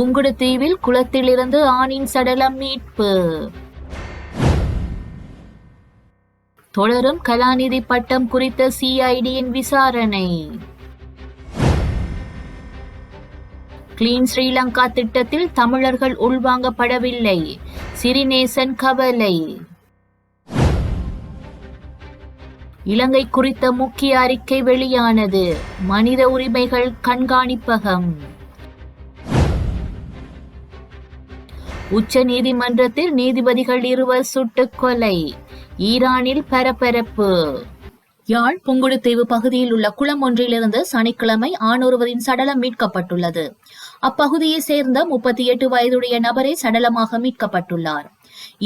புங்குடுதீவில் குளத்திலிருந்து ஆணின் சடலம் மீட்பு. தொடரும் கலாநிதி பட்டம் குறித்த சிஐடியின் விசாரணை. கிளீன் ஸ்ரீலங்கா திட்டத்தில் தமிழர்கள் உள்வாங்கப்படவில்லை. சிறிநேசன் கவலை. இலங்கை குறித்த முக்கிய அறிக்கை வெளியானது. மனித உரிமைகள் கண்காணிப்பகம். உச்ச நீதிமன்றத்தில் நீதிபதிகள் இருவர் சுட்டுக் கொலை. ஈரானில் பரபரப்பு. யாழ் புங்குடுதீவு பகுதியில் உள்ள குளம் ஒன்றிலிருந்து சனிக்கிழமை ஆணொருவரின் சடலம் மீட்கப்பட்டுள்ளது. அப்பகுதியை சேர்ந்த முப்பத்தி எட்டு வயதுடைய நபரே சடலமாக மீட்கப்பட்டுள்ளார்.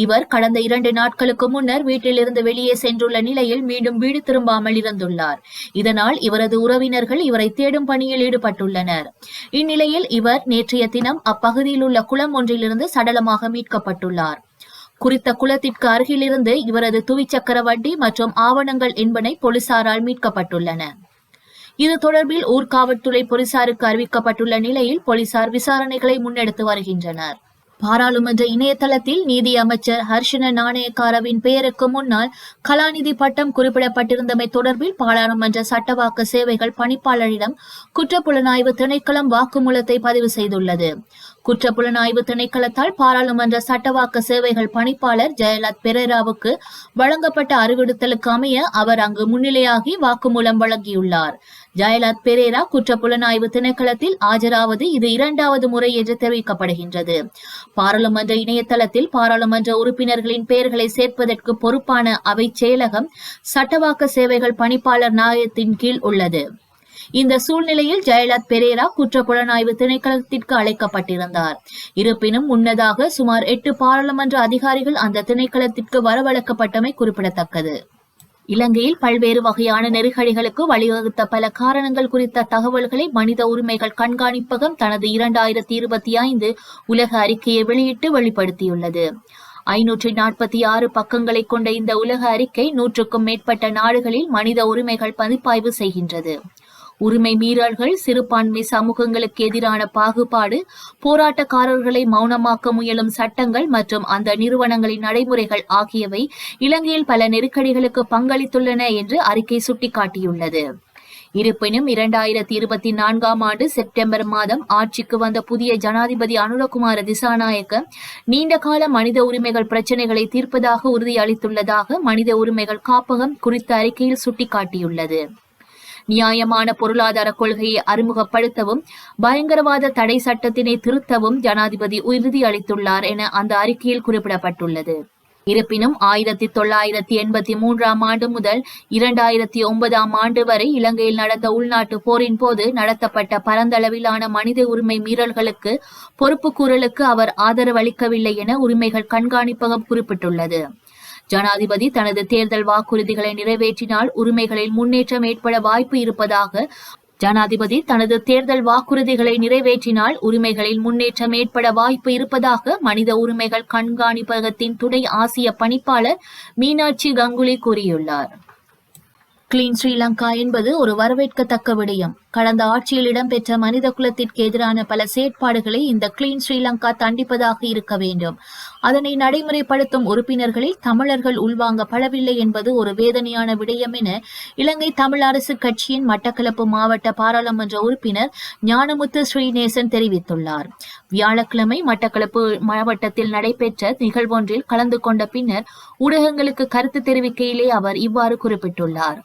இவர் கடந்த இரண்டு நாட்களுக்கு முன்னர் வீட்டிலிருந்து வெளியே சென்றுள்ள நிலையில் மீண்டும் வீடு திரும்பாமல் இருந்துள்ளார். இதனால் இவரது உறவினர்கள் இவரை தேடும் பணியில் ஈடுபட்டுள்ளனர். இந்நிலையில் இவர் நேற்றைய தினம் அப்பகுதியில் உள்ள குளம் ஒன்றிலிருந்து சடலமாக மீட்கப்பட்டுள்ளார். குறித்த குளத்திற்கு அருகிலிருந்து இவரது துவிச்சக்கர வண்டி மற்றும் ஆவணங்கள் என்பனை போலீசாரால் மீட்கப்பட்டுள்ளன. இது தொடர்பில் ஊர்காவல்துறை போலீசாருக்கு அறிவிக்கப்பட்டுள்ள நிலையில் போலீசார் விசாரணைகளை முன்னெடுத்து வருகின்றனர். பாராளுமன்ற இணையதளத்தில் நீதி அமைச்சர் ஹர்ஷன நாணயக்காரவின் பெயருக்கு முன்னால் கலாநிதி பட்டம் குறிப்பிடப்பட்டிருந்தமை தொடர்பில் பாராளுமன்ற சட்டவாக்க சேவைகள் பணிப்பாளரிடம் குற்றப்புலனாய்வு திணைக்களம் வாக்குமூலத்தை பதிவு செய்துள்ளது. குற்றப்புலனாய்வு திணைக்களத்தால் பாராளுமன்ற சட்டவாக்க சேவைகள் பணிப்பாளர் ஜெயலத் பெரேராவுக்கு வழங்கப்பட்ட அறிவுறுத்தலுக்கு அமைய அவர் அங்கு முன்னிலையாகி வாக்குமூலம் வழங்கியுள்ளார். ஜெயலத் பெரேரா குற்றப்புலனாய்வு திணைக்களத்தில் ஆஜராவது இது இரண்டாவது முறை என்று தெரிவிக்கப்படுகின்றது. பாராளுமன்ற இணையதளத்தில் பாராளுமன்ற உறுப்பினர்களின் பெயர்களை சேர்ப்பதற்கு பொறுப்பான அவை செயலகம் சட்டவாக்க சேவைகள் பணிப்பாளர் நாயத்தின் கீழ் உள்ளது. இந்த சூழ்நிலையில் ஜெயலத் பெரேரா குற்ற புலனாய்வு திணைக்களத்திற்கு அழைக்கப்பட்டிருந்தார். இருப்பினும் முன்னதாக சுமார் எட்டு பாராளுமன்ற அதிகாரிகள் அந்த திணைக்களத்திற்கு வரவழைக்கப்பட்டமை குறிப்பிடத்தக்கது. இலங்கையில் பல்வேறு வகையான நெருக்கடிகளுக்கு வழிவகுத்த பல காரணங்கள் குறித்த தகவல்களை மனித உரிமைகள் கண்காணிப்பகம் தனது இரண்டாயிரத்தி இருபத்தி ஐந்து உலக அறிக்கையை வெளியிட்டு வெளிப்படுத்தியுள்ளது. ஐநூற்றி நாற்பத்தி ஆறு பக்கங்களை கொண்ட இந்த உலக அறிக்கை நூற்றுக்கும் மேற்பட்ட நாடுகளில் மனித உரிமைகள் பதிப்பாய்வு செய்கின்றது. உரிமை மீறல்கள் சிறுபான்மை சமூகங்களுக்கு எதிரான பாகுபாடு போராட்டக்காரர்களை மௌனமாக்க முயலும் சட்டங்கள் மற்றும் அந்த நிறுவனங்களின் நடைமுறைகள் ஆகியவை இலங்கையில் பல நெருக்கடிகளுக்கு பங்களித்துள்ளன என்று அறிக்கை சுட்டிக்காட்டியுள்ளது. இருப்பினும் இரண்டாயிரத்தி இருபத்தி நான்காம் ஆண்டு செப்டம்பர் மாதம் ஆட்சிக்கு வந்த புதிய ஜனாதிபதி அனுரகுமார திசாநாயக்க நீண்டகால மனித உரிமைகள் பிரச்சினைகளை தீர்ப்பதாக உறுதியளித்துள்ளதாக மனித உரிமைகள் காப்பகம் குறித்த அறிக்கையில் சுட்டிக்காட்டியுள்ளது. நியாயமான பொருளாதார கொள்கையை அறிமுகப்படுத்தவும் பயங்கரவாத தடை சட்டத்தினை திருத்தவும் ஜனாதிபதி உறுதியளித்துள்ளார் என அந்த அறிக்கையில் குறிப்பிடப்பட்டுள்ளது. இருப்பினும் ஆயிரத்தி தொள்ளாயிரத்தி எண்பத்தி மூன்றாம் ஆண்டு முதல் இரண்டாயிரத்தி ஒன்பதாம் ஆண்டு வரை இலங்கையில் நடந்த உள்நாட்டு போரின் போது நடத்தப்பட்ட பரந்தளவிலான மனித உரிமை மீறல்களுக்கு பொறுப்பு கூறலுக்கு அவர் ஆதரவளிக்கவில்லை என உரிமைகள் கண்காணிப்பகம் குறிப்பிட்டுள்ளது. ஜனாதிபதி தனது தேர்தல் வாக்குறுதிகளை நிறைவேற்றினால் உரிமைகளில் முன்னேற்றம் ஏற்பட வாய்ப்பு இருப்பதாக ஜனாதிபதி தனது தேர்தல் வாக்குறுதிகளை நிறைவேற்றினால் உரிமைகளில் முன்னேற்றம் ஏற்பட வாய்ப்பு இருப்பதாக மனித உரிமைகள் கண்காணிப்பகத்தின் துணை ஆசிய பணிப்பாளர் மீனாட்சி கங்குலி கூறியுள்ளார். கிளீன் ஸ்ரீலங்கா என்பது ஒரு வரவேற்கத்தக்க விடயம். கடந்த ஆட்சியில் இடம்பெற்ற மனித குலத்திற்கு எதிரான பல செயற்பாடுகளை இந்த கிளீன் ஸ்ரீலங்கா தண்டிப்பதாக இருக்க வேண்டும். அதனை நடைமுறைப்படுத்தும் உறுப்பினர்களில் தமிழர்கள் உள்வாங்கப்படவில்லை என்பது ஒரு வேதனையான விடயம் என இலங்கை தமிழ் அரசு கட்சியின் மட்டக்களப்பு மாவட்ட பாராளுமன்ற உறுப்பினர் ஞானமுத்து ஸ்ரீநேசன் தெரிவித்துள்ளார். வியாழக்கிழமை மட்டக்களப்பு மாவட்டத்தில் நடைபெற்ற நிகழ்வொன்றில் கலந்து கொண்ட பின்னர் ஊடகங்களுக்கு கருத்து தெரிவிக்கையிலே அவர் இவ்வாறு குறிப்பிட்டுள்ளார்.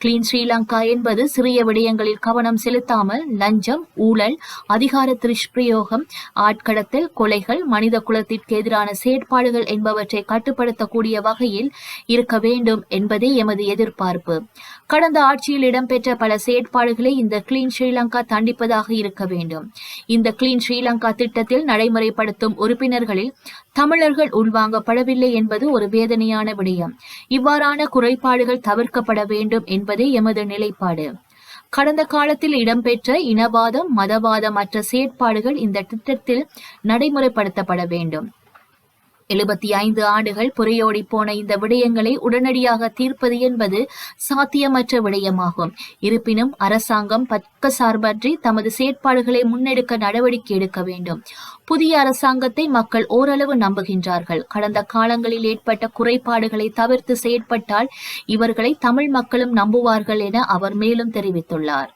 கிளீன் ஸ்ரீலங்கா என்பது சிறிய விடயங்களில் கவனம் செலுத்தாமல் லஞ்சம் ஊழல் அதிகார துஷ்பிரயோகம் ஆட்கடத்தல் கொலைகள் மனித குலத்திற்கு எதிரான செயற்பாடுகள் என்பவற்றை கட்டுப்படுத்தக்கூடிய வகையில் இருக்க வேண்டும் என்பதே எமது எதிர்பார்ப்பு. கடந்த ஆட்சியில் இடம்பெற்ற பல செயற்பாடுகளை இந்த கிளீன் ஸ்ரீலங்கா தண்டிப்பதாக இருக்க வேண்டும். இந்த கிளீன் ஸ்ரீலங்கா திட்டத்தில் நடைமுறைப்படுத்தும் உறுப்பினர்களில் தமிழர்கள் உள்வாங்கப்படவில்லை என்பது ஒரு வேதனையான விடயம். இவ்வாறான குறைபாடுகள் தவிர்க்கப்பட வேண்டும் என்பதே எமது நிலைப்பாடு. கடந்த காலத்தில் இடம்பெற்ற இனவாதம் மதவாதம் மற்ற செயற்பாடுகள் இந்த திட்டத்தில் நடைமுறைப்படுத்தப்பட வேண்டும். எழுபத்தி ஐந்து ஆண்டுகள் புரையோடி போன இந்த விடயங்களை உடனடியாக தீர்ப்பது என்பது சாத்தியமற்ற விடயமாகும். இருப்பினும் அரசாங்கம் பக்கசார்பற்றி தமது செயற்பாடுகளை முன்னெடுக்க நடவடிக்கை எடுக்க வேண்டும். புதிய அரசாங்கத்தை மக்கள் ஓரளவு நம்புகின்றார்கள். கடந்த காலங்களில் ஏற்பட்ட குறைபாடுகளை தவிர்த்து செயற்பட்டால் இவர்களை தமிழ் மக்களும் நம்புவார்கள் என அவர் மேலும் தெரிவித்துள்ளார்.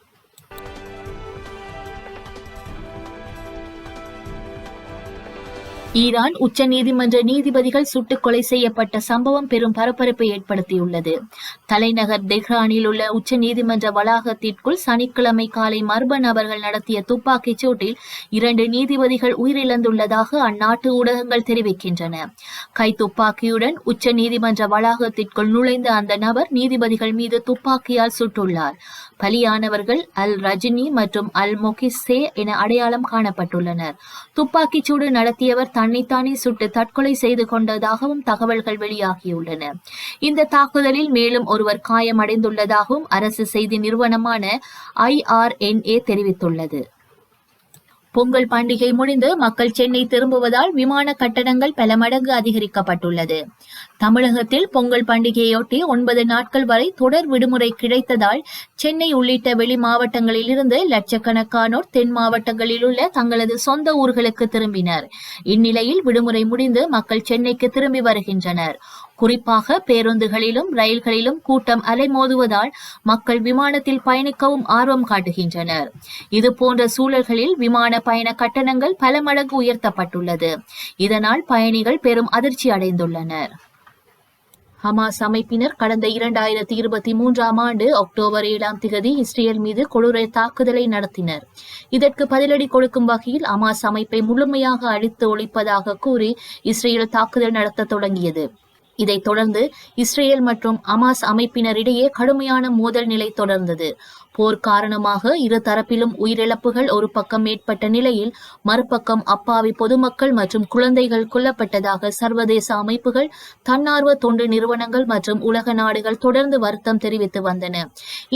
ஈரான் உச்ச நீதிமன்ற நீதிபதிகள் சுட்டுக் கொலை செய்யப்பட்ட சம்பவம் பெரும் பரபரப்பை ஏற்படுத்தியுள்ளது. தலைநகர் தெஹ்ரானில் உள்ள உச்ச நீதிமன்ற வளாகத்திற்குள் சனிக்கிழமை காலை மர்ம நபர்கள் நடத்திய துப்பாக்கிச் சூட்டில் இரண்டு நீதிபதிகள் உயிரிழந்துள்ளதாக அந்நாட்டு ஊடகங்கள் தெரிவிக்கின்றன. கை துப்பாக்கியுடன் உச்ச நீதிமன்ற வளாகத்திற்குள் நுழைந்த அந்த நபர் நீதிபதிகள் மீது துப்பாக்கியால் சுட்டுள்ளார். பலியானவர்கள் அல் ரஜினி மற்றும் அல் மொகிசே என அடையாளம் காணப்பட்டுள்ளனர். துப்பாக்கிச்சூடு நடத்தியவர் தன்னைத்தானே சுட்டு தற்கொலை செய்து கொண்டதாகவும் தகவல்கள் வெளியாகியுள்ளன. இந்த தாக்குதலில் மேலும் ஒருவர் காயமடைந்துள்ளதாகவும் அரசு செய்தி நிறுவனமான ஐஆர்என்ஏ தெரிவித்துள்ளது. பொங்கல் பண்டிகை முடிந்து மக்கள் சென்னை திரும்புவதால் விமான கட்டணங்கள் பல மடங்கு அதிகரிக்கப்பட்டுள்ளது. தமிழகத்தில் பொங்கல் பண்டிகையொட்டி ஒன்பது நாட்கள் வரை தொடர் விடுமுறை கிடைத்ததால் சென்னை உள்ளிட்ட வெளி மாவட்டங்களில் இருந்து லட்சக்கணக்கானோர் தென் மாவட்டங்களில் உள்ள தங்களது சொந்த ஊர்களுக்கு திரும்பினர். இந்நிலையில் விடுமுறை முடிந்து மக்கள் சென்னைக்கு திரும்பி வருகின்றனர். குறிப்பாக பேருந்துகளிலும் ரயில்களிலும் கூட்டம் அலைமோதுவதால் மக்கள் விமானத்தில் பயணிக்கவும் ஆர்வம் காட்டுகின்றனர். இது போன்ற சூழல்களில் விமான பயண கட்டணங்கள் பல மடங்கு உயர்த்தப்பட்டுள்ளது. இதனால் பயணிகள் பெரும் அதிர்ச்சி அடைந்துள்ளனர். ஹமாஸ் அமைப்பினர் கடந்த இரண்டாயிரத்தி இருபத்தி மூன்றாம் ஆண்டு அக்டோபர் ஏழாம் திகதி இஸ்ரேல் மீது கொடூர தாக்குதலை நடத்தினர். இதற்கு பதிலடி கொடுக்கும் வகையில் ஹமாஸ் அமைப்பை முழுமையாக அழித்து ஒழிப்பதாக கூறி இஸ்ரேல் தாக்குதல் நடத்த தொடங்கியது. இதைத் தொடர்ந்து இஸ்ரேல் மற்றும் அமாஸ் அமைப்பினரிடையே கடுமையான மோதல் நிலை தொடர்ந்தது. போர் காரணமாக இரு தரப்பிலும் உயிரிழப்புகள் ஒரு பக்கம் ஏற்பட்ட நிலையில் மறுபக்கம் அப்பாவி பொதுமக்கள் மற்றும் குழந்தைகள் கொல்லப்பட்டதாக சர்வதேச அமைப்புகள் தன்னார்வ தொண்டு நிறுவனங்கள் மற்றும் உலக நாடுகள் தொடர்ந்து வருத்தம் தெரிவித்து வந்தன.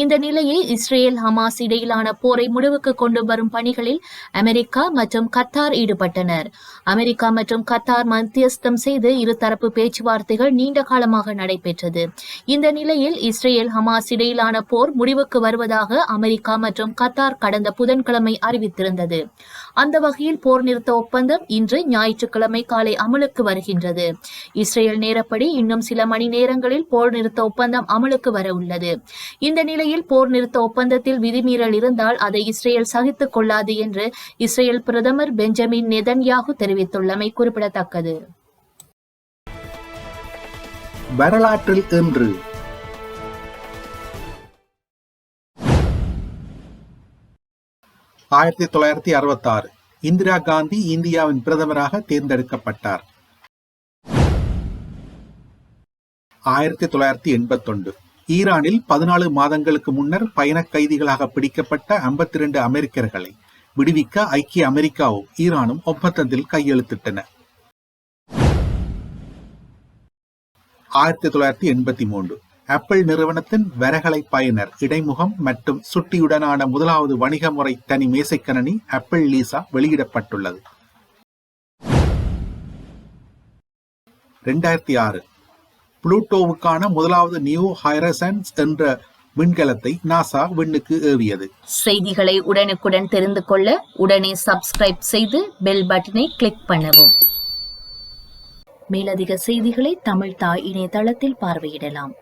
இந்த நிலையில் இஸ்ரேல் ஹமாஸ் இடையிலான போரை முடிவுக்கு கொண்டு வரும் பணிகளில் அமெரிக்கா மற்றும் கத்தார் ஈடுபட்டனர். அமெரிக்கா மற்றும் கத்தார் மத்தியஸ்தம் செய்து இருதரப்பு பேச்சுவார்த்தைகள் நீண்ட காலமாக நடைபெற்றது. இந்த நிலையில் இஸ்ரேல் ஹமாஸ் இடையிலான போர் முடிவுக்கு வருவதாக அமெரிக்கா மற்றும் கத்தார் கடந்த புதன்கிழமை அறிவித்திருந்தது. அந்த வகையில் போர் நிறுத்த ஒப்பந்தம் இன்று ஞாயிற்றுக்கிழமை காலை அமலுக்கு வருகின்றது. இஸ்ரேல் நேரப்படி இன்னும் சில மணி நேரங்களில் போர் நிறுத்த ஒப்பந்தம் அமலுக்கு வர உள்ளது. இந்த நிலையில் போர் நிறுத்த ஒப்பந்தத்தில் விதிமீறல் இருந்தால் அதை இஸ்ரேல் சகித்துக் கொள்ளாது என்று இஸ்ரேல் பிரதமர் பெஞ்சமின் நெதன்யாகு தெரிவித்துள்ளமை குறிப்பிடத்தக்கது. வரலாற்றில் இன்று ஆயிரத்தி தொள்ளாயிரத்தி அறுபத்தாறு. இந்திரா காந்தி இந்தியாவின் பிரதமராக தேர்ந்தெடுக்கப்பட்டார். ஆயிரத்தி தொள்ளாயிரத்தி எண்பத்தொன்று. ஈரானில் பதினாலு மாதங்களுக்கு முன்னர் பயணக் கைதிகளாக பிடிக்கப்பட்ட ஐம்பத்தி இரண்டு அமெரிக்கர்களை விடுவிக்க ஐக்கிய அமெரிக்காவும் ஈரானும் ஒப்பந்தத்தில் கையெழுத்திட்டன. ஆயிரத்தி தொள்ளாயிரத்தி எண்பத்தி மூன்று. ஆப்பிள் நிறுவனத்தின் வரகலை பயனர் இடைமுகம் மற்றும் சுட்டியுடனான முதலாவது வணிக முறை தனி மேசைக்கணனி ஆப்பிள் லீசா வெளியிடப்பட்டுள்ளது. ரெண்டாயிரத்தி ஆறு. புளூட்டோவுக்கான முதலாவது நியூ ஹைரசன்ஸ் என்ற விண்கலத்தை நாசா விண்ணுக்கு ஏவியது. செய்திகளை உடனுக்குடன் தெரிந்து கொள்ள உடனே சப்ஸ்கிரைப் செய்து பெல் பட்டனை கிளிக் பண்ணவும். மேலதிக செய்திகளை தமிழ் தாய் இணையதளத்தில் பார்வையிடலாம்.